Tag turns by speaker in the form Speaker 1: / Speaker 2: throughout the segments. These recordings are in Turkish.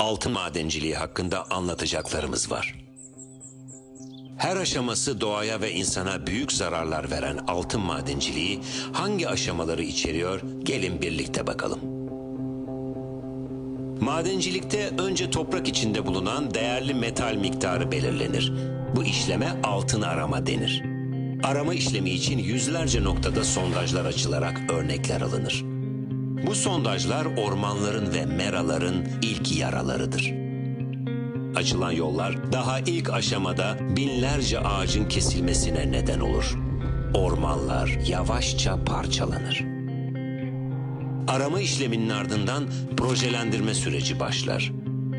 Speaker 1: altın madenciliği hakkında anlatacaklarımız var. Her aşaması doğaya ve insana büyük zararlar veren altın madenciliği hangi aşamaları içeriyor? Gelin birlikte bakalım. Madencilikte önce toprak içinde bulunan değerli metal miktarı belirlenir. Bu işleme altın arama denir. Arama işlemi için yüzlerce noktada sondajlar açılarak örnekler alınır. Bu sondajlar ormanların ve meraların ilk yaralarıdır. Açılan yollar daha ilk aşamada binlerce ağacın kesilmesine neden olur. Ormanlar yavaşça parçalanır. Arama işleminin ardından projelendirme süreci başlar.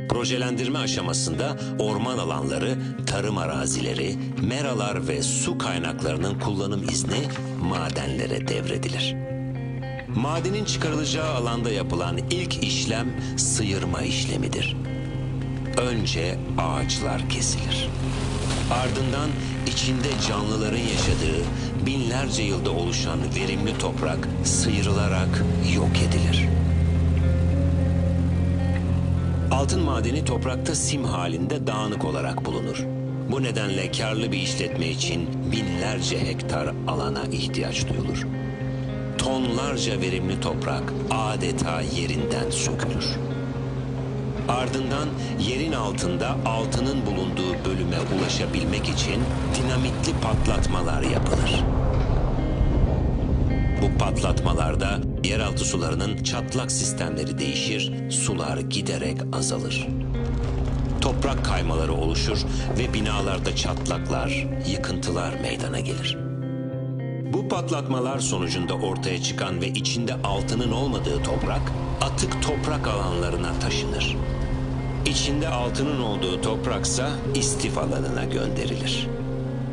Speaker 1: Projelendirme aşamasında orman alanları, tarım arazileri, meralar ve su kaynaklarının kullanım izni madenlere devredilir. Madenin çıkarılacağı alanda yapılan ilk işlem sıyırma işlemidir. Önce ağaçlar kesilir. Ardından içinde canlıların yaşadığı binlerce yılda oluşan verimli toprak sıyrılarak yok edilir. Altın madeni toprakta sim halinde dağınık olarak bulunur. Bu nedenle karlı bir işletme için binlerce hektar alana ihtiyaç duyulur. Tonlarca verimli toprak adeta yerinden sökülür. Ardından yerin altında altının bulunduğu bölüme ulaşabilmek için dinamitli patlatmalar yapılır. Bu patlatmalarda yeraltı sularının çatlak sistemleri değişir, sular giderek azalır. Toprak kaymaları oluşur ve binalarda çatlaklar, yıkıntılar meydana gelir. Bu patlatmalar sonucunda ortaya çıkan ve içinde altının olmadığı toprak atık toprak alanlarına taşınır. İçinde altının olduğu topraksa istif alanına gönderilir.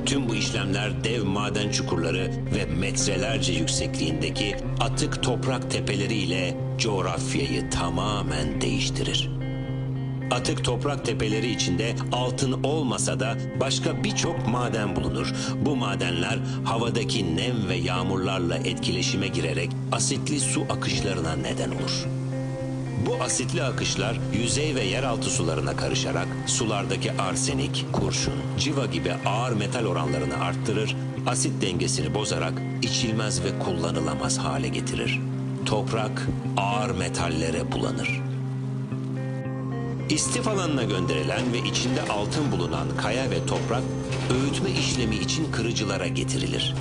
Speaker 1: Tüm bu işlemler dev maden çukurları ve metrelerce yüksekliğindeki atık toprak tepeleriyle coğrafyayı tamamen değiştirir. Atık toprak tepeleri içinde altın olmasa da başka birçok maden bulunur. Bu madenler havadaki nem ve yağmurlarla etkileşime girerek asitli su akışlarına neden olur. Bu asitli akışlar yüzey ve yeraltı sularına karışarak sulardaki arsenik, kurşun, civa gibi ağır metal oranlarını arttırır, asit dengesini bozarak içilmez ve kullanılamaz hale getirir. Toprak ağır metallere bulanır. İstif alanına gönderilen ve içinde altın bulunan kaya ve toprak öğütme işlemi için kırıcılara getirilir.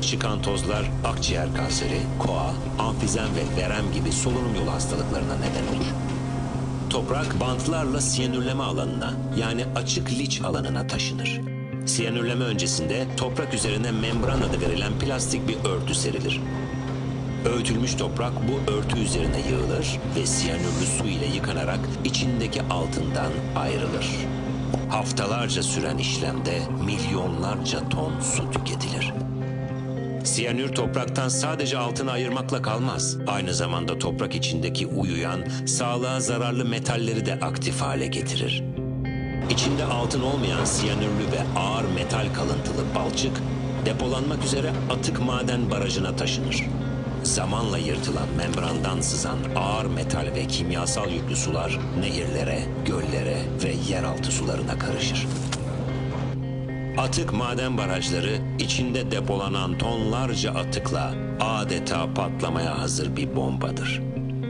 Speaker 1: Çıkan tozlar akciğer kanseri, koa, amfizem ve verem gibi solunum yolu hastalıklarına neden olur. Toprak bantlarla siyanürleme alanına yani açık liç alanına taşınır. Siyanürleme öncesinde toprak üzerine membran adı verilen plastik bir örtü serilir. Öğütülmüş toprak bu örtü üzerine yığılır ve siyanürlü su ile yıkanarak içindeki altından ayrılır. Haftalarca süren işlemde milyonlarca ton su tüketilir. Siyanür topraktan sadece altını ayırmakla kalmaz. Aynı zamanda toprak içindeki uyuyan, sağlığa zararlı metalleri de aktif hale getirir. İçinde altın olmayan siyanürlü ve ağır metal kalıntılı balçık depolanmak üzere atık maden barajına taşınır. Zamanla yırtılan membrandan sızan ağır metal ve kimyasal yüklü sular nehirlere, göllere ve yeraltı sularına karışır. Atık maden barajları içinde depolanan tonlarca atıkla adeta patlamaya hazır bir bombadır.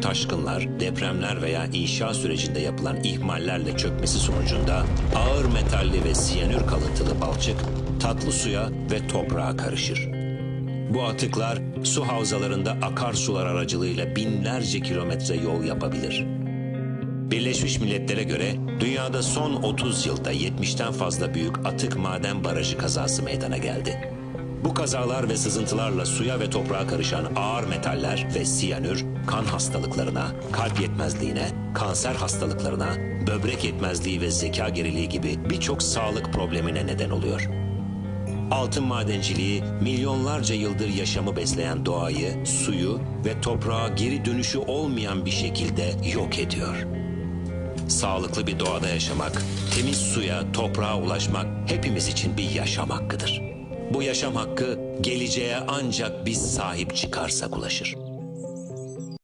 Speaker 1: Taşkınlar, depremler veya inşa sürecinde yapılan ihmallerle çökmesi sonucunda ağır metalli ve siyanür kalıntılı balçık tatlı suya ve toprağa karışır. Bu atıklar su havzalarında akarsular aracılığıyla binlerce kilometre yol yapabilir. Birleşmiş Milletler'e göre dünyada son 30 yılda 70'ten fazla büyük atık maden barajı kazası meydana geldi. Bu kazalar ve sızıntılarla suya ve toprağa karışan ağır metaller ve siyanür kan hastalıklarına, kalp yetmezliğine, kanser hastalıklarına, böbrek yetmezliği ve zeka geriliği gibi birçok sağlık problemine neden oluyor. Altın madenciliği milyonlarca yıldır yaşamı besleyen doğayı, suyu ve toprağa geri dönüşü olmayan bir şekilde yok ediyor. Sağlıklı bir doğada yaşamak, temiz suya, toprağa ulaşmak hepimiz için bir yaşam hakkıdır. Bu yaşam hakkı geleceğe ancak biz sahip çıkarsak ulaşır.